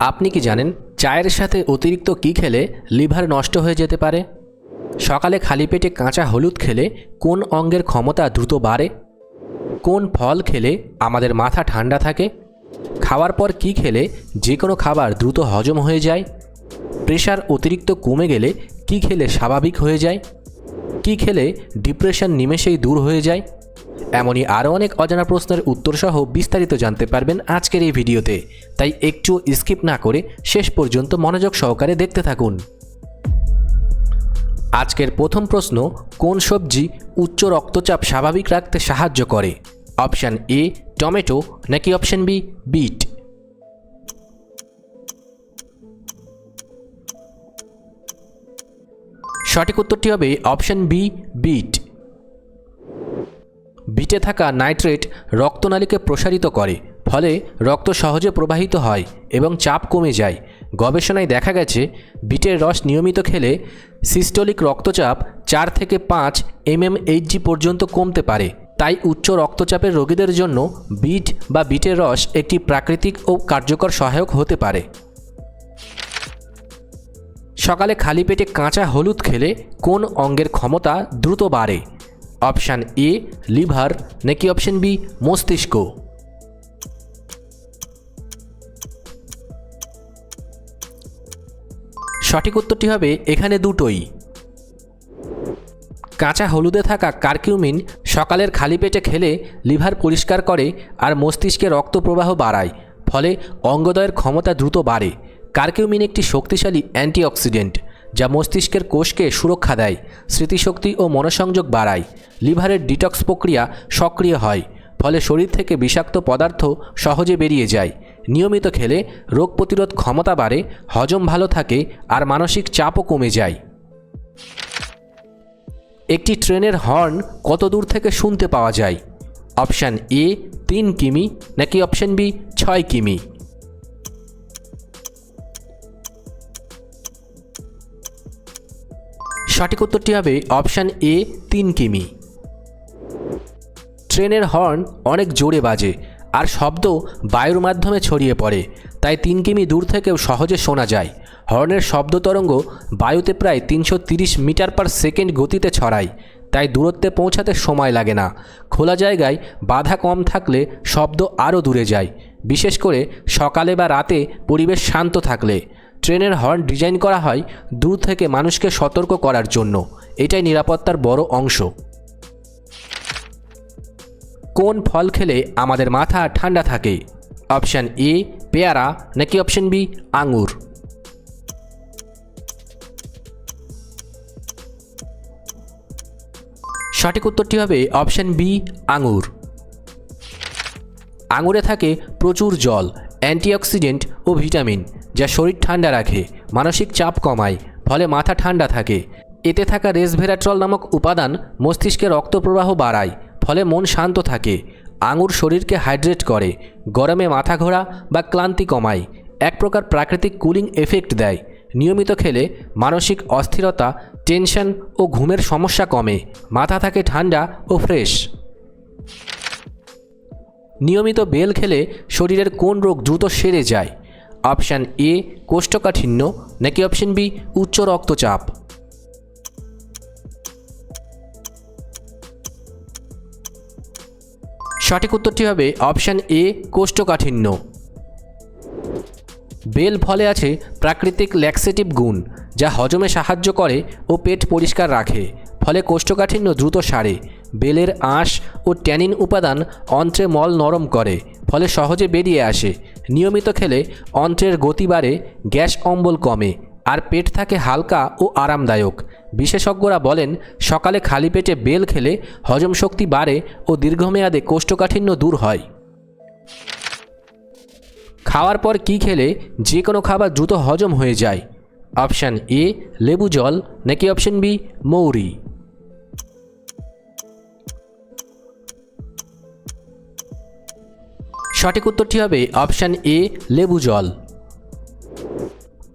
আপনি কি জানেন চায়ের সাথে অতিরিক্ত কি খেলে লিভার নষ্ট হয়ে যেতে পারে? সকালে খালি পেটে কাঁচা হলুদ খেলে কোন অঙ্গের ক্ষমতা দ্রুত বাড়ে? কোন ফল খেলে আমাদের মাথা ঠান্ডা থাকে? খাওয়ার পর কি খেলে যে কোনো খাবার দ্রুত হজম হয়ে যায়? প্রেশার অতিরিক্ত কমে গেলে কি খেলে স্বাভাবিক হয়ে যায়? কি খেলে ডিপ্রেশন নিমেষেই দূর হয়ে যায়? এমনই আরও অনেক অজানা প্রশ্নের উত্তরসহ বিস্তারিত জানতে পারবেন আজকের এই ভিডিওতে। তাই একটু স্কিপ না করে শেষ পর্যন্ত মনোযোগ সহকারে দেখতে থাকুন। আজকের প্রথম প্রশ্ন, কোন সবজি উচ্চ রক্তচাপ স্বাভাবিক রাখতে সাহায্য করে? অপশান এ, টমেটো, নাকি অপশান বি, বিট? সঠিক উত্তরটি হবে অপশান বি, বিট। বিটে থাকা নাইট্রেট রক্তনালীকে প্রসারিত করে, ফলে রক্ত সহজে প্রবাহিত হয় এবং চাপ কমে যায়। গবেষণায় দেখা গেছে, বিটের রস নিয়মিত খেলে সিস্টোলিক রক্তচাপ চার থেকে পাঁচ এমএমএইচজি পর্যন্ত কমতে পারে। তাই উচ্চ রক্তচাপের রোগীদের জন্য বিট বা বিটের রস একটি প্রাকৃতিক ও কার্যকর সহায়ক হতে পারে। সকালে খালি পেটে কাঁচা হলুদ খেলে কোন অঙ্গের ক্ষমতা দ্রুত বাড়ে? অপশান এ লিভার নাকি অপশান বি মস্তিষ্ক সঠিক উত্তরটি হবে এখানে দুটোই। কাঁচা হলুদে থাকা কার্কিউমিন সকালের খালি পেটে খেলে লিভার পরিষ্কার করে আর মস্তিষ্কে রক্ত প্রবাহ বাড়ায়, ফলে অঙ্গদয়ের ক্ষমতা দ্রুত বাড়ে। কার্কিউমিন একটি শক্তিশালী অ্যান্টিঅক্সিডেন্ট। যা মস্তিষ্কের কোষকে সুরক্ষা দেয়, স্মৃতিশক্তি ও মনোসংযোগ বাড়ায়, লিভারের ডিটক্স প্রক্রিয়া সক্রিয় হয়, ফলে শরীর থেকে বিষাক্ত পদার্থ সহজে বেরিয়ে যায়। নিয়মিত খেলে রোগ প্রতিরোধ ক্ষমতা বাড়ে, হজম ভালো থাকে আর মানসিক চাপও কমে যায়। একটি ট্রেনের হর্ন কত দূর থেকে শুনতে পাওয়া যায়? অপশান এ তিন কিমি নাকি অপশান বি ছয় কিমি? সঠিক উত্তরটি হবে অপশান এ, তিন কিমি। ট্রেনের হর্ন অনেক জোরে বাজে আর শব্দ বায়ুর মাধ্যমে ছড়িয়ে পড়ে, তাই তিন কিমি দূর থেকেও সহজে শোনা যায়। হর্নের শব্দ তরঙ্গ বায়ুতে প্রায় তিনশো মিটার পার সেকেন্ড গতিতে ছড়ায়, তাই দূরত্বে পৌঁছাতে সময় লাগে না। খোলা জায়গায় বাধা কম থাকলে শব্দ আরও দূরে যায়, বিশেষ করে সকালে বা রাতে পরিবেশ শান্ত থাকলে। ট্রেনের হর্ন ডিজাইন করা হয় দূর থেকে মানুষকে সতর্ক করার জন্য। এটাই নিরাপত্তার বড় অংশ। কোন ফল খেলে আমাদের মাথা ঠান্ডা থাকে? অপশান এ, পেয়ারা, নাকি অপশান বি, আঙুর? সঠিক উত্তরটি হবে অপশান বি, আঙুর। আঙুরে থাকে প্রচুর জল, অ্যান্টিঅক্সিডেন্ট ও ভিটামিন। যা শরীর ঠান্ডা রাখে, মানসিক চাপ কমায়, ফলে মাথা ঠান্ডা থাকে। এতে থাকা রেসভেরাট্রল নামক উপাদান মস্তিষ্কে রক্তপ্রবাহ বাড়ায়, ফলে মন শান্ত থাকে, আঙুর শরীরকে হাইড্রেট করে, গরমে মাথা ঘোরা বা ক্লান্তি কমায়, এক প্রকার প্রাকৃতিক কুলিং এফেক্ট দেয়। নিয়মিত খেলে মানসিক অস্থিরতা, টেনশন ও ঘুমের সমস্যা কমে, মাথা থাকে ঠান্ডা ও ফ্রেশ। নিয়মিত বেল খেলে শরীরের কোন রোগ দ্রুত সেরে যায় অপশান এ কোষ্ঠকাঠিন্য নাকি অপশান বি উচ্চ রক্তচাপ? সঠিক উত্তরটি হবে অপশান এ কোষ্ঠকাঠিন্য। বেল ফলে আছে প্রাকৃতিক ল্যাক্সেটিভ গুণ যা হজমে সাহায্য করে ও পেট পরিষ্কার রাখে, ফলে কোষ্ঠকাঠিন্য দ্রুত সারে। বেলের আঁশ ও ট্যানিন উপাদান অন্ত্রে মল নরম করে, ফলে সহজে বেরিয়ে আসে। নিয়মিত খেলে অন্ত্রের গতি বাড়ে, গ্যাস অম্বল কমে, আর পেট থাকে হালকা ও আরামদায়ক। বিশেষজ্ঞরা বলেন, সকালে খালি পেটে বেল খেলে হজম শক্তি বাড়ে ও দীর্ঘমেয়াদে কোষ্ঠকাঠিন্য দূর হয়। খাওয়ার পর কি খেলে যে কোনো খাবার দ্রুত হজম হয়ে যায়। অপশান এ, লেবু জল, নাকি অপশান বি, মৌরি। সঠিক উত্তরটি হবে অপশান এ, লেবু জল।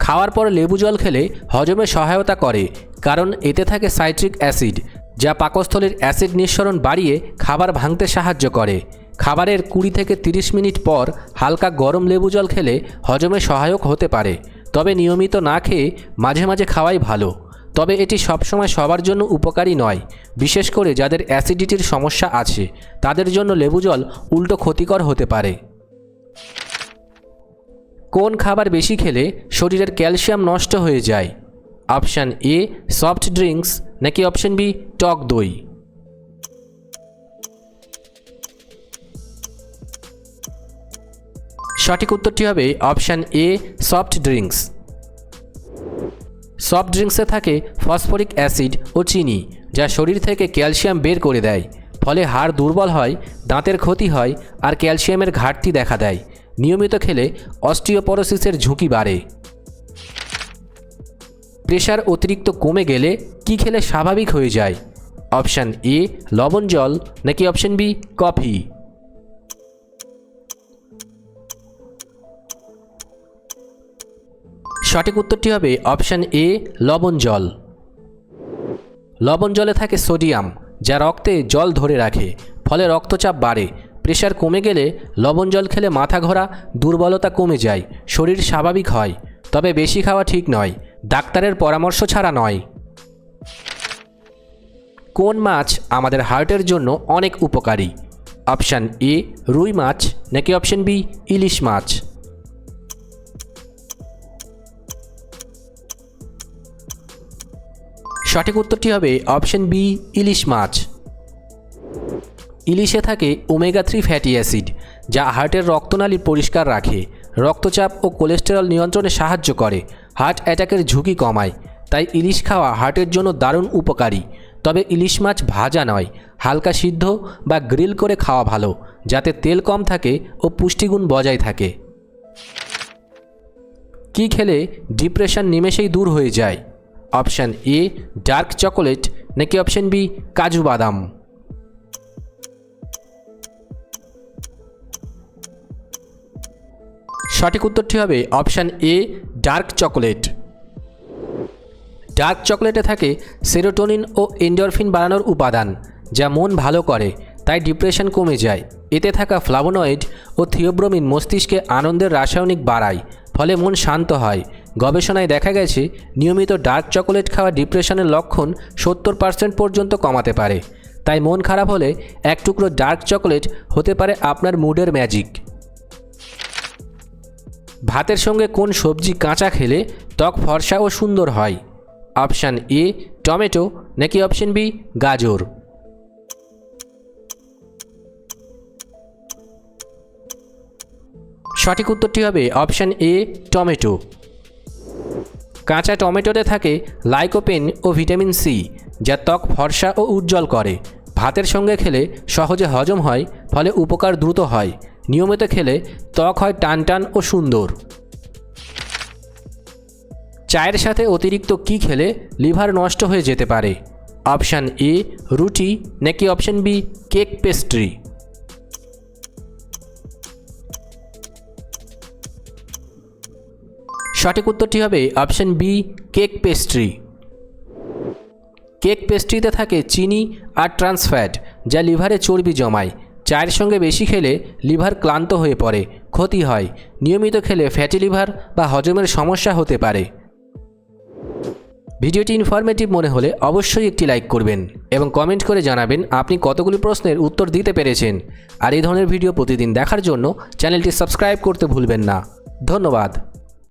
খাওয়ার পর লেবু জল খেলে হজমে সহায়তা করে, কারণ এতে থাকে সাইট্রিক অ্যাসিড, যা পাকস্থলীর অ্যাসিড নিঃসরণ বাড়িয়ে খাবার ভাঙতে সাহায্য করে। খাবারের কুড়ি থেকে তিরিশ মিনিট পর হালকা গরম লেবু জল খেলে হজমে সহায়ক হতে পারে, তবে নিয়মিত না খেয়ে মাঝে মাঝে খাওয়াই ভালো। তবে এটি সবসময় সবার জন্য উপকারী নয়, বিশেষ করে যাদের অ্যাসিডিটির সমস্যা আছে, তাদের জন্য লেবু জল উল্টো ক্ষতিকর হতে পারে। কোন খাবার বেশি খেলে শরীরের ক্যালসিয়াম নষ্ট হয়ে যায়? অপশান এ, সফট ড্রিঙ্কস, নাকি অপশান বি, টক দই? সঠিক উত্তরটি হবে option A, soft drinks. Soft ড্রিঙ্কসে থাকে ফসফরিক অ্যাসিড ও চিনি, যা শরীর থেকে ক্যালসিয়াম বের করে দেয়। ফলে হাড় দুর্বল হয়, দাঁতের ক্ষতি হয় আর ক্যালসিয়ামের ঘাটতি দেখা দেয়। নিয়মিত খেলে অস্টিওপরোসিসের ঝুঁকি বাড়ে। প্রেশার অতিরিক্ত কমে গেলে কি খেলে স্বাভাবিক হয়ে যায়? অপশান এ, লবণ জল, নাকি অপশান বি, কফি? সঠিক উত্তরটি হবে অপশান এ, লবণ জল। লবণ জলে থাকে সোডিয়াম, যা রক্তে জল ধরে রাখে, ফলে রক্তচাপ বাড়ে। প্রেশার কমে গেলে লবণ জল খেলে মাথা ঘোরা, দুর্বলতা কমে যায়, শরীর স্বাভাবিক হয়। তবে বেশি খাওয়া ঠিক নয়, ডাক্তারের পরামর্শ ছাড়া নয়। কোন মাছ আমাদের হার্টের জন্য অনেক উপকারী? অপশান এ, রুই মাছ, নাকি অপশান বি, ইলিশ মাছ? সঠিক উত্তরটি হবে অপশন বি, ইলিশ মাছ। ইলিশে থাকে ওমেগা থ্রি ফ্যাটি অ্যাসিড, যা হার্টের রক্তনালী পরিষ্কার রাখে। রক্তচাপ ও কোলেস্টেরল নিয়ন্ত্রণে সাহায্য করে। হার্ট অ্যাটাকের ঝুঁকি কমায়, তাই ইলিশ খাওয়া হার্টের জন্য দারুণ উপকারী। তবে ইলিশ মাছ ভাজা নয়, হালকা সিদ্ধ বা গ্রিল করে খাওয়া ভালো, যাতে তেল কম থাকে ও পুষ্টিগুণ বজায় থাকে। কি খেলে ডিপ্রেশন নিমেষেই দূর হয়ে যায়? অপশান এ ডার্ক চকোলেট, নাকি অপশান বি কাজু বাদাম? সঠিক উত্তরটি হবে option A dark chocolate. Dark চকোলেটে থাকে সেরোটোনিন ও এন্ডরফিন বাড়ানোর উপাদান, যা মন ভালো করে, তাই ডিপ্রেশন কমে যায়। এতে থাকা ফ্লাভোনয়েড ও থিওব্রোমিন মস্তিষ্কে আনন্দের রাসায়নিক বাড়ায়, ফলে মন শান্ত হয়। গবেষণায় দেখা গেছে, নিয়মিত ডার্ক চকোলেট খাওয়া ডিপ্রেশনের লক্ষণ সত্তর পার্সেন্ট পর্যন্ত কমাতে পারে। তাই মন খারাপ হলে এক টুকরো ডার্ক চকোলেট হতে পারে আপনার মুডের ম্যাজিক। ভাতের সঙ্গে কোন সবজি কাঁচা খেলে ত্বক ফর্সা ও সুন্দর হয়? অপশান এ, টমেটো, নাকি অপশান বি, গাজর? সঠিক উত্তরটি হবে অপশান এ, টমেটো। কাঁচা টমেটোতে থাকে লাইকোপেন ও ভিটামিন সি, যা ত্বক ফর্সা ও উজ্জ্বল করে। ভাতের সঙ্গে খেলে সহজে হজম হয়, ফলে উপকার দ্রুত হয়। নিয়মিত খেলে ত্বক হয় টান টান ও সুন্দর। চায়ের সাথে অতিরিক্ত কি খেলে লিভার নষ্ট হয়ে যেতে পারে? অপশান এ, রুটি, নাকি অপশান বি, কেক পেস্ট্রি? সঠিক উত্তরটি হবে option B, cake pastry. Cake পেস্ট্রিতে থাকে চিনি আর ট্রান্সফ্যাট যা লিভারে চর্বি জমায়। চায়ের সঙ্গে বেশি খেলে লিভার ক্লান্ত হয়ে পড়ে, ক্ষতি হয়। নিয়মিত খেলে ফ্যাটি লিভার বা হজমের সমস্যা হতে পারে। ভিডিওটি ইনফরমেটিভ মনে হলে অবশ্যই একটি লাইক করবেন এবং কমেন্ট করে জানাবেন আপনি কতগুলি প্রশ্নের উত্তর দিতে পেরেছেন। আর এই ধরনের ভিডিও প্রতিদিন দেখার জন্য চ্যানেলটি সাবস্ক্রাইব করতে ভুলবেন না। ধন্যবাদ।